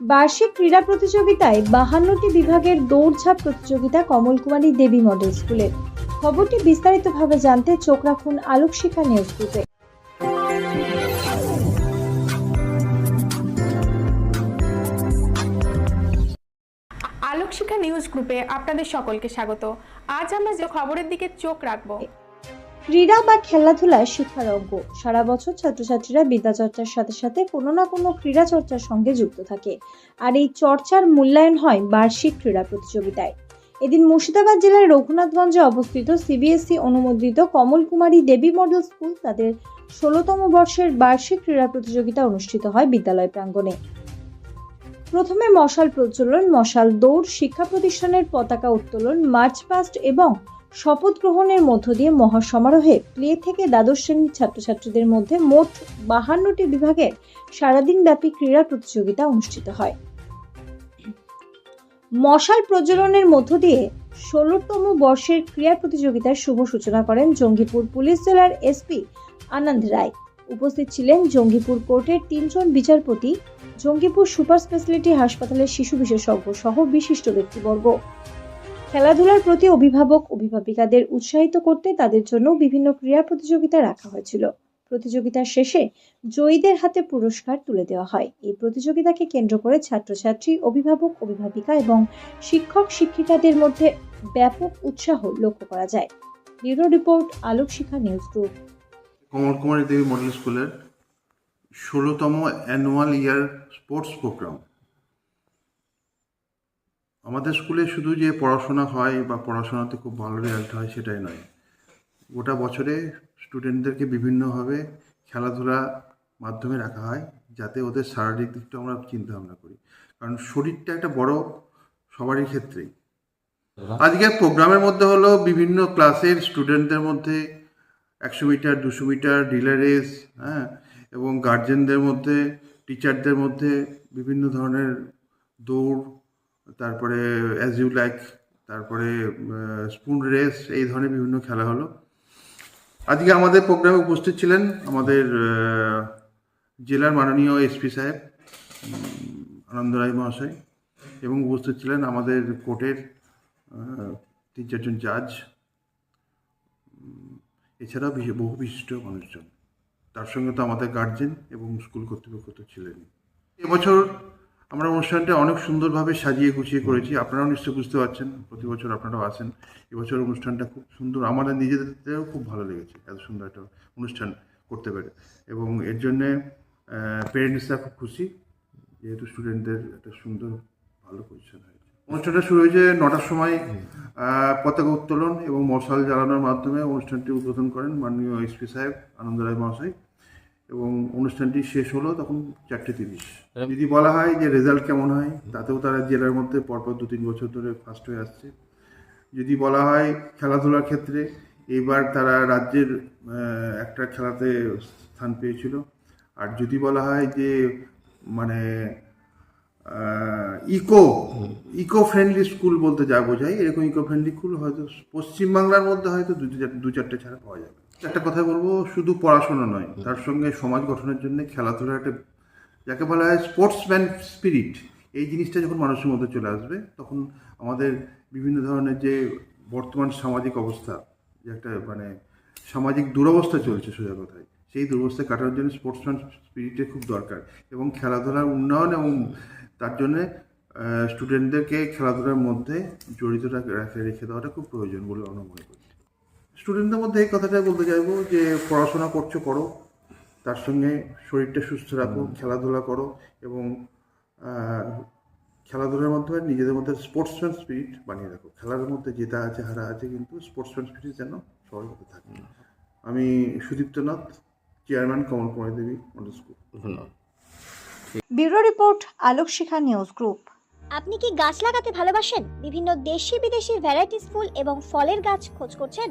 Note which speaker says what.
Speaker 1: বার্ষিক ক্রীড়া প্রতিযোগিতায় বাহান্নটি বিভাগের দৌড়ঝাঁপ প্রতিযোগিতা কমলকুমারী দেবী মডেল স্কুলের খবরটি বিস্তারিতভাবে জানতে চোখ রাখুন আলোক শিখা নিউজ গ্রুপে।
Speaker 2: আলোক শিক্ষা নিউজ গ্রুপে আপনাদের সকলকে স্বাগত। আজ আমরা যে খবরের দিকে চোখ রাখব
Speaker 1: ক্রীড়া বা খেলাধুলা শিক্ষার অঙ্গ। সারা বছর ছাত্রছাত্রীরা বিদ্যাচর্চার সাথে সাথে কোনো না কোনো ক্রীড়া চর্চার সঙ্গে যুক্ত থাকে। আর এই চর্চার মূল্যায়ন হয় বার্ষিক ক্রীড়া প্রতিযোগিতায়। এদিন মুর্শিদাবাদ জেলার রঘুনাথগঞ্জে অবস্থিত সিবিএসই অনুমোদিত কমলকুমারী দেবী মডেল স্কুল তাদের ষোলোতম বর্ষের বার্ষিক ক্রীড়া প্রতিযোগিতা অনুষ্ঠিত হয় বিদ্যালয় প্রাঙ্গণে। প্রথমে মশাল প্রজ্বলন, মশাল দৌড়, শিক্ষা প্রতিষ্ঠানের পতাকা উত্তোলন, মার্চ পাস্ট এবং শপথ গ্রহণের মধ্য দিয়ে মহাসমারোহে প্লে থেকে দ্বাদশ শ্রেণির ছাত্রছাত্রীদের মধ্যে মোট বাহান্নটি বিভাগের সারাদিন ব্যাপী ক্রীড়া প্রতিযোগিতা অনুষ্ঠিত হয়। মশাল প্রজ্বলনের মধ্য দিয়ে ষোলোতম বর্ষের ক্রীড়া প্রতিযোগিতার শুভ সূচনা করেন জঙ্গিপুর পুলিশ জেলার এসপি আনন্দ রায়। উপস্থিত ছিলেন জঙ্গিপুর কোর্টের তিনজন বিচারপতি, জঙ্গিপুর সুপার স্পেশালিটি হাসপাতালের শিশু বিশেষজ্ঞ সহ বিশিষ্ট ব্যক্তিবর্গ। খেলাধুলার প্রতি অভিভাবক, অভিভাবিকাদের উৎসাহিত করতে তাদের জন্য বিভিন্ন ক্রীড়া প্রতিযোগিতা রাখা হয়েছিল। প্রতিযোগিতার শেষে জয়ীদের হাতে পুরস্কার তুলে দেওয়া হয়। এই প্রতিযোগিতাকে কেন্দ্র করে ছাত্রছাত্রী, অভিভাবক, অভিভাবিকা এবং শিক্ষক শিক্ষিকাদের মধ্যে ব্যাপক উৎসাহ লক্ষ্য করা যায়। Bureau report, Alok Shikha, news group.
Speaker 3: Kamal Kumari Devi model স্কুলের ষোলোতম অ্যানুয়াল ইয়ার স্পোর্টস প্রোগ্রাম। আমাদের স্কুলে শুধু যে পড়াশোনা হয় বা পড়াশোনাতে খুব ভালো রেজাল্ট হয় সেটাই নয়। গোটা বছরে স্টুডেন্টদেরকে বিভিন্নভাবে খেলাধুলা মাধ্যমে রাখা হয় যাতে ওদের শারীরিক দিকটা আমরা চিন্তা ভাবনা করি। কারণ শরীরটা একটা বড় সবারই ক্ষেত্রেই আজকের প্রোগ্রামের মধ্যে হলো বিভিন্ন ক্লাসের স্টুডেন্টদের মধ্যে একশো মিটার, দুশো মিটার রিলে রেস হ্যাঁ এবং গার্জেনদের মধ্যে টিচারদের মধ্যে বিভিন্ন ধরনের দৌড় তারপরে অ্যাজ ইউ লাইক তারপরে স্পুন রেস এই ধরনের বিভিন্ন খেলা হলো। আজকে আমাদের প্রোগ্রামে উপস্থিত ছিলেন আমাদের জেলার মাননীয় এসপি সাহেব উম, আনন্দ রায় মহাশয় এবং উপস্থিত ছিলেন আমাদের কোর্টের তিন চারজন জাজ এছাড়াও বহু বিশিষ্ট মানুষজন। তার সঙ্গে তো আমাদের গার্জেন এবং স্কুল কর্তৃপক্ষ তো ছিলেন এবছর আমরা অনুষ্ঠানটা অনেক সুন্দরভাবে সাজিয়ে গুছিয়ে করেছি। আপনারাও নিশ্চয়ই বুঝতে পারছেন, প্রতি বছর আপনারাও আসেন এবছর অনুষ্ঠানটা খুব সুন্দর, আমাদের নিজেদেরও খুব ভালো লেগেছে, এত সুন্দর একটা অনুষ্ঠান করতে পেরে। এবং এর জন্যে প্যারেন্টসরা খুব খুশি, যেহেতু স্টুডেন্টদের একটা সুন্দর, ভালো পজিশন হয়েছে। অনুষ্ঠানটা শুরু হয়েছে নটার সময় পতাকা উত্তোলন এবং মশাল জ্বালানোর মাধ্যমে অনুষ্ঠানটি উদ্বোধন করেন মাননীয় এসপি সাহেব আনন্দ রায় মহাশয়। এবং অনুষ্ঠানটি শেষ হলো তখন চারটে তিরিশ। যদি বলা হয় যে রেজাল্ট কেমন হয় তাতেও তারা জেলার মধ্যে পরপর দু তিন বছর ধরে ফার্স্ট হয়ে আসছে। যদি বলা হয় খেলাধুলার ক্ষেত্রে এইবার তারা রাজ্যের একটা খেলাতে স্থান পেয়েছিল। আর যদি বলা হয় যে মানে ইকো ইকো ফ্রেন্ডলি স্কুল বলতে যা বোঝায় এরকম ইকো ফ্রেন্ডলি স্কুল হয়তো পশ্চিমবাংলার মধ্যে হয়তো দু চার- দু চারটে ছাড়া পাওয়া যাবে। একটা কথা বলব, শুধু পড়াশোনা নয়, তার সঙ্গে সমাজ গঠনের জন্য খেলাধুলা একটা, যাকে বলা হয় স্পোর্টসম্যান স্পিরিট এই জিনিসটা যখন মানুষের মধ্যে চলে আসবে, তখন আমাদের বিভিন্ন ধরনের যে বর্তমান সামাজিক অবস্থা, যে একটা মানে সামাজিক দুরবস্থা চলছে সোজা কথায়, সেই দুরবস্থা কাটানোর জন্য স্পোর্টসম্যান স্পিরিটের খুব দরকার। এবং খেলাধুলার উন্নয়ন এবং তার জন্যে স্টুডেন্টদেরকে খেলাধুলার মধ্যে জড়িত রাখ- দেওয়াটা খুব প্রয়োজন বলে আমরা মনে করি। স্টুডেন্টদের মধ্যে এই কথাটাই বলতে চাইব যে পড়াশোনা করছ করো। তার সঙ্গে শরীরটা সুস্থ রাখো খেলাধুলা করো এবং খেলাধুলার মাধ্যমে নিজেদের মধ্যে স্পোর্টসম্যান স্পিরিট বানিয়ে রাখো। খেলার মধ্যে যেটা আছে হারা আছে কিন্তু স্পোর্টসম্যান স্পিরিট যেন সবার মধ্যে থাকে। আমি Sudiptanath chairman Kamal Kumari Devi model school
Speaker 4: ধন্যবাদ।
Speaker 1: Bureau report Alok Shikha news group.
Speaker 5: আপনি কি গাছ লাগাতে ভালোবাসেন? বিভিন্ন দেশি বিদেশি ভ্যারাইটিস ফুল এবং ফলের গাছ খোঁজ করছেন?